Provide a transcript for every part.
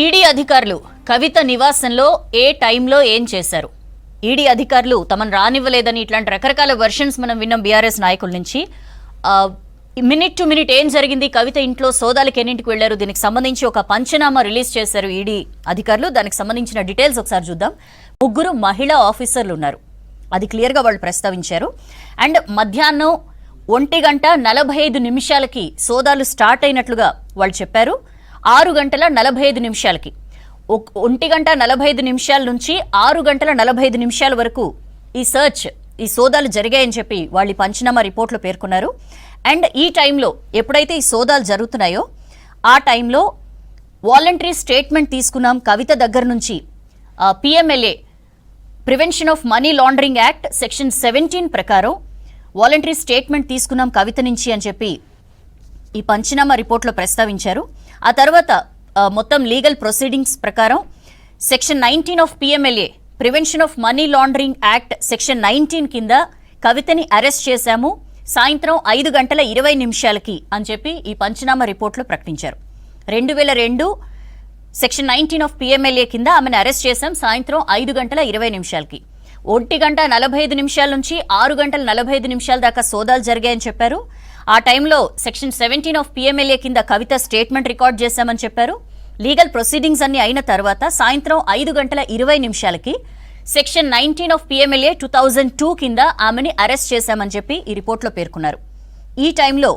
ED అధికారులు కవిత నివాసంలో ఏ టైంలో ఏం చేశారు? ఈడీ అధికారులు తమను రానివ్వలేదని ఇట్లాంటి రకరకాల వెర్షన్స్ మనం విన్నాం బీఆర్ఎస్ నాయకుల నుంచి. మినిట్ టు మినిట్ ఏం జరిగింది? కవిత ఇంట్లో సోదాలకు ఎన్నింటికి వెళ్ళారు దీనికి సంబంధించి ఒక పంచనామా రిలీజ్ చేశారు ఈడీ అధికారులు. దానికి సంబంధించిన డీటెయిల్స్ ఒకసారి చూద్దాం. ముగ్గురు మహిళా ఆఫీసర్లు ఉన్నారు. అది క్లియర్గా వాళ్ళు ప్రస్తావించారు. అండ్ మధ్యాహ్నం ఒంటి గంట నలభై ఐదు నిమిషాలకి సోదాలు స్టార్ట్ అయినట్లుగా వాళ్ళు చెప్పారు. ఆరు గంటల నలభై ఐదు నిమిషాలకి. ఒంటి గంట నలభై ఐదు నిమిషాల నుంచి ఆరు గంటల నలభై ఐదు నిమిషాల వరకు ఈ సర్చ్ ఈ సోదాలు జరిగాయని చెప్పి వాళ్ళు పంచనామా రిపోర్ట్లో పేర్కొన్నారు. అండ్ ఈ టైంలో ఎప్పుడైతే ఈ సోదాలు జరుగుతున్నాయో ఆ టైంలో వాలంటరీ స్టేట్మెంట్ తీసుకున్నాం కవిత దగ్గర నుంచి. PMLA prevention of money laundering act section seventeen ప్రకారం వాలంటరీ స్టేట్మెంట్ తీసుకున్నాం కవిత నుంచి అని చెప్పి ఈ పంచనామా రిపోర్ట్లో ప్రస్తావించారు. ఆ తర్వాత మొత్తం లీగల్ ప్రొసీడింగ్స్ ప్రకారం section nineteen of PMLA prevention of money laundering act section nineteen కింద కవితని అరెస్ట్ చేశాము. సాయంత్రం ఐదు గంటల ఇరవై నిమిషాలకి అని చెప్పి ఈ పంచనామా రిపోర్ట్లో ప్రకటించారు. రెండు వేల రెండు సెక్షన్ నైన్టీన్ ఆఫ్ పిఎంఎల్ఏ కింద ఆమెను అరెస్ట్ చేశాం సాయంత్రం ఐదు గంటల ఇరవై నిమిషాలకి. ఒంటి గంట నలభై ఐదు నిమిషాల నుంచి ఆరు గంటల నలభై ఐదు నిమిషాల దాకా సోదాలు జరిగాయని చెప్పారు. ఆ టైంలో సెక్షన్ సెవెంటీన్ ఆఫ్ పిఎంఎల్ఏ కింద కవిత స్టేట్మెంట్ రికార్డ్ చేశామని చెప్పారు. లీగల్ ప్రొసీడింగ్స్ అన్ని అయిన తర్వాత సాయంత్రం ఐదు గంటల ఇరవై నిమిషాలకి section nineteen of PMLA two thousand two కింద ఆమెని అరెస్ట్ చేశామని చెప్పి ఈ రిపోర్ట్లో పేర్కొన్నారు. ఈ టైంలో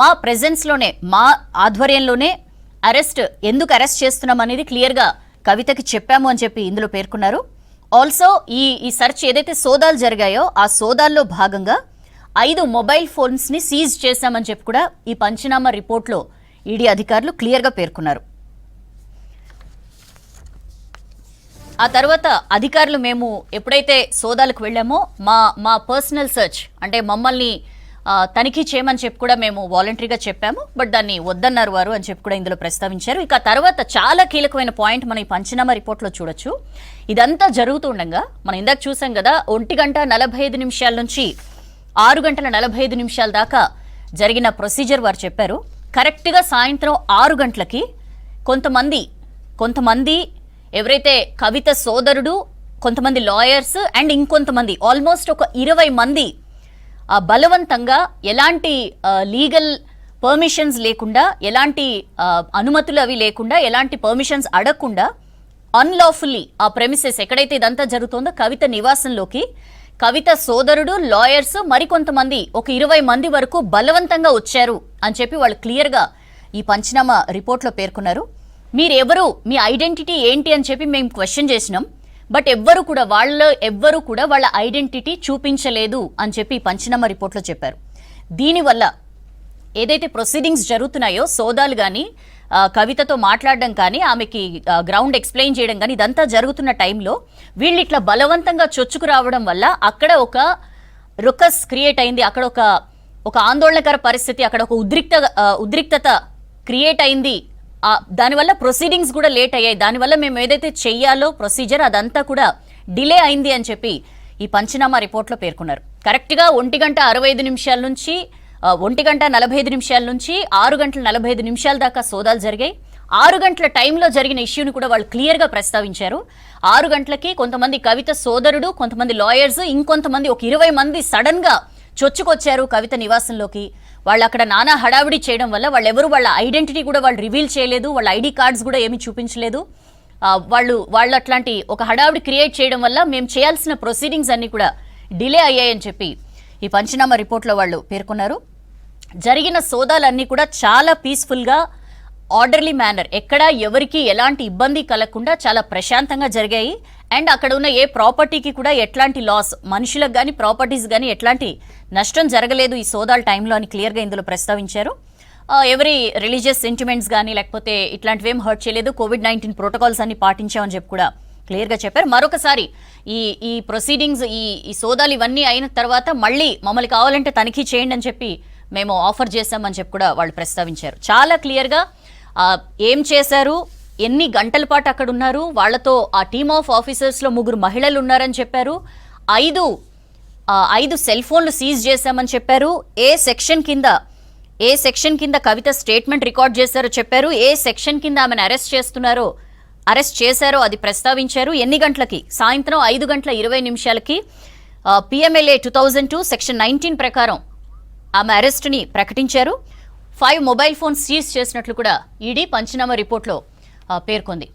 మా ప్రెజెన్స్లోనే మా ఆధ్వర్యంలోనే అరెస్ట్ ఎందుకు అరెస్ట్ చేస్తున్నాం అనేది క్లియర్గా కవితకి చెప్పాము అని చెప్పి ఇందులో పేర్కొన్నారు. ఆల్సో ఈ ఈ సెర్చ్ ఏదైతే సోదాలు జరిగాయో ఆ సోదాల్లో భాగంగా ఐదు మొబైల్ ఫోన్స్ని సీజ్ చేశామని చెప్పి కూడా ఈ పంచనామా రిపోర్ట్లో ఈడీ అధికారులు క్లియర్గా పేర్కొన్నారు. ఆ తర్వాత అధికారులు మేము ఎప్పుడైతే సోదాలకు వెళ్ళామో మా మా పర్సనల్ సెర్చ్ అంటే మమ్మల్ని తనిఖీ చేయమని చెప్పి కూడా మేము వాలంటరీగా చెప్పాము బట్ దాన్ని వద్దన్నారు వారు అని చెప్పి కూడా ఇందులో ప్రస్తావించారు. ఇక తర్వాత చాలా కీలకమైన పాయింట్ మనం ఈ పంచనామా రిపోర్ట్లో చూడొచ్చు. ఇదంతా జరుగుతుండగా మనం ఇందాక చూసాం కదా ఒంటి గంట నలభై ఐదు నిమిషాల నుంచి ఆరు గంటల నలభై ఐదు నిమిషాల దాకా జరిగిన ప్రొసీజర్ వారు చెప్పారు. కరెక్ట్గా సాయంత్రం ఆరు గంటలకి కొంతమంది కొంతమంది ఎవరైతే కవిత సోదరుడు కొంతమంది లాయర్స్ అండ్ ఇంకొంతమంది ఆల్మోస్ట్ ఒక ఇరవై మంది ఆ, బలవంతంగా ఎలాంటి లీగల్ పర్మిషన్స్ లేకుండా ఎలాంటి అనుమతులు అవి లేకుండా ఎలాంటి పర్మిషన్స్ అడగకుండా అన్లాఫుల్లీ ఆ ప్రెమిసెస్ ఎక్కడైతే ఇదంతా జరుగుతుందో కవిత నివాసంలోకి కవిత సోదరుడు లాయర్స్ మరికొంతమంది ఒక ఇరవై మంది వరకు బలవంతంగా వచ్చారు అని చెప్పి వాళ్ళు క్లియర్గా ఈ పంచనామా రిపోర్ట్లో పేర్కొన్నారు. మీరెవరు మీ ఐడెంటిటీ ఏంటి అని చెప్పి మేము క్వశ్చన్ చేసినాం. బట్ ఎవ్వరు కూడా వాళ్ళ ఎవ్వరు కూడా వాళ్ళ ఐడెంటిటీ చూపించలేదు అని చెప్పి పంచనామా రిపోర్ట్లో చెప్పారు. దీనివల్ల ఏదైతే ప్రొసీడింగ్స్ జరుగుతున్నాయో సోదాలు కానీ కవితతో మాట్లాడడం కానీ ఆమెకి గ్రౌండ్ ఎక్స్ప్లెయిన్ చేయడం కానీ ఇదంతా జరుగుతున్న టైంలో వీళ్ళు ఇట్లా బలవంతంగా చొచ్చుకు రావడం వల్ల అక్కడ ఒక రుకస్ క్రియేట్ అయింది. అక్కడ ఒక ఒక ఆందోళనకర పరిస్థితి అక్కడ ఒక ఉద్రిక్త ఉద్రిక్తత క్రియేట్ అయింది. దానివల్ల ప్రొసీడింగ్స్ కూడా లేట్ అయ్యాయి. దానివల్ల మేము ఏదైతే చెయ్యాలో ప్రొసీజర్ అదంతా కూడా డిలే అయింది అని చెప్పి ఈ పంచనామా రిపోర్ట్లో పేర్కొన్నారు. కరెక్ట్గా ఒంటి గంట అరవై ఐదు నిమిషాల నుంచి ఒంటి గంట నలభై ఐదు నిమిషాల నుంచి ఆరు గంటల నలభై ఐదు నిమిషాల దాకా సోదాలు జరిగాయి. ఆరు గంటల టైంలో జరిగిన ఇష్యూని కూడా వాళ్ళు క్లియర్గా ప్రస్తావించారు. ఆరు గంటలకి కొంతమంది కవిత సోదరుడు కొంతమంది లాయర్స్ ఇంకొంతమంది ఒక ఇరవై మంది సడన్గా చొచ్చుకొచ్చారు కవిత నివాసంలోకి. వాళ్ళు అక్కడ నానా హడావిడి చేయడం వల్ల వాళ్ళెవరు వాళ్ళ ఐడెంటిటీ కూడా వాళ్ళు రివీల్ చేయలేదు వాళ్ళ ఐడి కార్డ్స్ కూడా ఏమీ చూపించలేదు. వాళ్ళు వాళ్ళు అట్లాంటి ఒక హడావిడి క్రియేట్ చేయడం వల్ల మేము చేయాల్సిన ప్రొసీడింగ్స్ అన్నీ కూడా డిలే అయ్యాయని చెప్పి ఈ పంచనామా రిపోర్ట్లో వాళ్ళు పేర్కొన్నారు. జరిగిన సోదాలన్నీ కూడా చాలా పీస్ఫుల్గా ఆర్డర్లీ మేనర్ ఎక్కడ ఎవరికి ఎలాంటి ఇబ్బంది కలగకుండా చాలా ప్రశాంతంగా జరిగాయి. అండ్ అక్కడ ఉన్న ఏ ప్రాపర్టీకి కూడా ఎట్లాంటి లాస్ మనుషులకు కానీ ప్రాపర్టీస్ కానీ ఎట్లాంటి నష్టం జరగలేదు ఈ సోదాల టైంలో అని క్లియర్గా ఇందులో ప్రస్తావించారు. ఎవరి రిలీజియస్ సెంటిమెంట్స్ కానీ లేకపోతే ఇట్లాంటివి ఏం హర్ట్ చేయలేదు. కోవిడ్ నైన్టీన్ ప్రోటోకాల్స్ అన్ని పాటించామని చెప్పి కూడా క్లియర్గా చెప్పారు. మరొకసారి ఈ ఈ ప్రొసీడింగ్స్ ఈ ఈ సోదాలు ఇవన్నీ అయిన తర్వాత మళ్ళీ మమ్మల్ని కావాలంటే తనిఖీ చేయండి అని చెప్పి మేము ఆఫర్ చేశామని చెప్పి కూడా వాళ్ళు ప్రస్తావించారు. చాలా క్లియర్గా ఏం చేశారు? ఎన్ని గంటల పాటు అక్కడ ఉన్నారు? వాళ్ళతో ఆ టీమ్ ఆఫ్ ఆఫీసర్స్లో ముగ్గురు మహిళలు ఉన్నారని చెప్పారు. ఐదు ఐదు సెల్ ఫోన్లు సీజ్ చేశామని చెప్పారు. ఏ సెక్షన్ కింద ఏ సెక్షన్ కింద కవిత స్టేట్మెంట్ రికార్డ్ చేశారో చెప్పారు. ఏ సెక్షన్ కింద ఆమెను అరెస్ట్ చేస్తున్నారో అరెస్ట్ చేశారో అది ప్రస్తావించారు. ఎన్ని గంటలకి? సాయంత్రం ఐదు గంటల ఇరవై నిమిషాలకి. PMLA two thousand two section nineteen ప్రకారం ఆమె అరెస్టుని ప్రకటించారు. ఫైవ్ మొబైల్ ఫోన్ సీజ్ చేసినట్లు కూడా ఈడీ పంచనామా రిపోర్ట్లో పేర్కొంది.